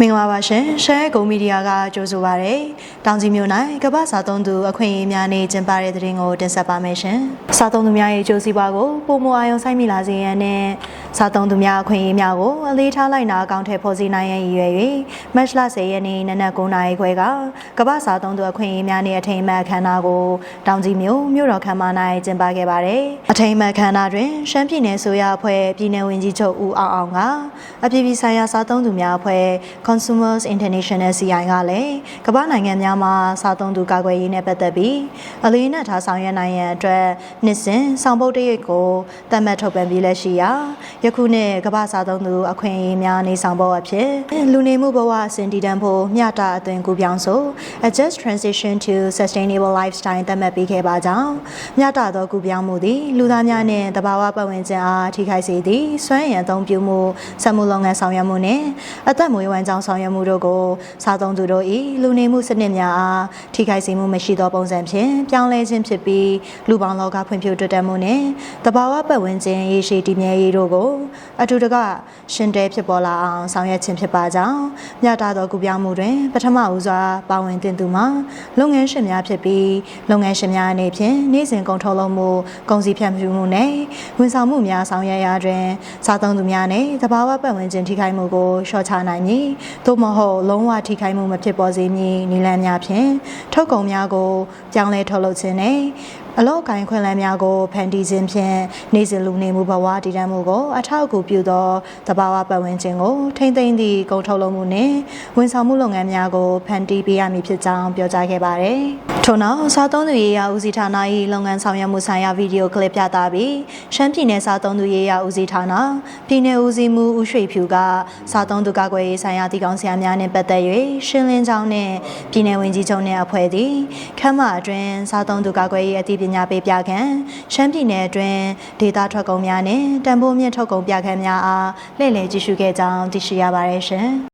မင်္ဂလာပါရှင်ရှမ်းကုံမီဒီယာကကြိုဆိုပါရစေ။တောင်ကြီးမြို့၌ကမ္ဘာစာသုံးသူအခွင့်အရေးများနေ့ကျင်းပတဲ့တဲ့ရင်ကိုတင်ဆက်ပါမယ်ရှင်။စာသုံးသူများရဲ့ကြိုးစည်းပွားကိုပုံမအာရုံစိုက်မိလာစေရန်နဲ့ စာသုံးသူများအခွင့်အရေးများကိုအလေးထားလိုက်နာအကောင့်ထဲပေါ်စီနိုင်ရန်ရည်ရွယ်၍မတ်လ10ရက်နေ့နနက်9:00နာရီခွဲကကမ္ဘာစာသုံးသူအခွင့်အရေးများနေ့အထိမ်းအမှတ်အခမ်းအနားကိုတောင်ကြီးမြို့မြို့တော်ခမ်းမ၌ကျင်းပခဲ့ပါတယ်။အထိမ်းအမှတ်အခမ်းအနားတွင်ရှမ်းပြည်နယ်ဆိုရအဖွဲ့ပြည်내ဝင်ကြီးချုပ်ဦးအောင်အောင်ကအပြည်ပြည်ဆိုင်ရာစာသုံးသူများအဖွဲ့ Consumers International CI ကလည်းကမ္ဘာနိုင်ငံများမှာစားသုံးသူကာကွယ်ရေးနဲ့ပတ်သက်ပြီးအလေးနက်ထားဆောင်ရွက်နိုင်ရန်အတွက်နှစ်စဉ်ဆောင်ပုဒ်တရိပ်ကိုတတ်မှတ်ထုတ်ပြန်ပြီးလက်ရှိရာယခုနှစ်ကမ္ဘာစားသုံးသူအခွင့်အရေးများနေဆောင်ပုဒ်အဖြစ်လူနေမှုဘဝအစဉ်တည်တံ့ဖို့မျှတအသွင်ကူပြောင်းဆို a just transition to sustainable lifestyle တတ်မှတ်ပေးခဲ့ပါကြောင်းမျှတသောကူပြောင်းမှုသည်လူသားများနှင့်တဘာဝပတ်ဝန်းကျင်အားထိခိုက်စေသည့်စွမ်းရည်အသုံးပြုမှုစက်မှုလုပ်ငန်းဆောင်ရွက်မှုနှင့်အသက်မွေးဝမ်းကြောင်းဆောင်ရွက်မှုတို့ကိုစားသုံးသူတို့၏လူနေမှုစနစ်များအားထိခိုက်စေမှုမရှိသောပုံစံဖြင့်ပြောင်းလဲခြင်းဖြစ်ပြီးလူပေါင်းလောကဖွံ့ဖြိုးတိုးတက်မှုနှင့်တဘာဝပတ်ဝန်းကျင်ရေရှည်တည်မြဲရေးတို့ကိုအထူးတကရှင်တဲဖြစ်ပေါ်လာအောင်ဆောင်ရွက်ခြင်းဖြစ်ပါကြောင်းမြတ်တာသောကူပြောင်းမှုတွင်ပထမဦးစွာပါဝင်တင်သူမှာလုပ်ငန်းရှင်များဖြစ်ပြီးလုပ်ငန်းရှင်များအနေဖြင့်နေ့စဉ်ကုန်ထုတ်လုပ်မှုကုန်စည်ဖြန့်ဖြူးမှုနဲ့ဝန်ဆောင်မှုများဆောင်ရွက်ရာတွင်စားသုံးသူများနဲ့တဘာဝပတ်ဝန်းကျင်ထိခိုက်မှုကိုလျှော့ချနိုင်မည်သို့မဟုတ်လုံးဝထိခိုက်မှုမဖြစ်ပေါ်စေမည်နည်းလမ်းများဖြင့်ထုတ်ကုန်များကိုပြောင်းလဲထုတ်လုပ်ခြင်းနဲ့ အလောက်ကိုင်းခွင့်လန်းများကိုဖန်တီးခြင်းဖြင့်နေစဉ်လူနေမှုဘဝတည်တံ့မှုကိုအထောက်အကူပြုသောတဘာဝပတ်ဝန်းကျင်ကိုထိမ့်သိမ်းသည့်ကုန်ထုတ်လုပ်မှုနှင့်ဝန်ဆောင်မှုလုပ်ငန်းများကိုဖန်တီးပေးရမည်ဖြစ်ကြောင်းပြောကြားခဲ့ပါတယ်။ ထို့နောက်စားသုံးသူရေးရာဦးစီးဌာန၏လုပ်ငန်းဆောင်ရွက်မှုဆိုင်ရာဗီဒီယိုကလစ်ပြသပြီးရှမ်းပြည်နယ်စားသုံးသူရေးရာဦးစီးဌာနပြည်내ဦးစီးမှုဦးရွှေဖြူကစားသုံးသူကာကွယ်ရေးဆိုင်ရာတည်ကောင်းဆရာများနှင့်ပတ်သက်၍ရှင်းလင်းကြောင်းနှင့်ပြည်내ဝင်ကြီးချုပ်နှင့်အဖွဲ့သည်ခမ်းမအတွင်းစားသုံးသူကာကွယ်ရေးအသိပညာပေးပြခန့်ရှမ်းပြည်နယ်အတွင်းဒေတာထွက်ကုန်များနှင့်တန်ဖိုးမြင့်ထုတ်ကုန်ပြခန့်များအားလှည့်လည်ကြည့်ရှုခဲ့ကြောင်းသိရှိရပါတယ်ရှင်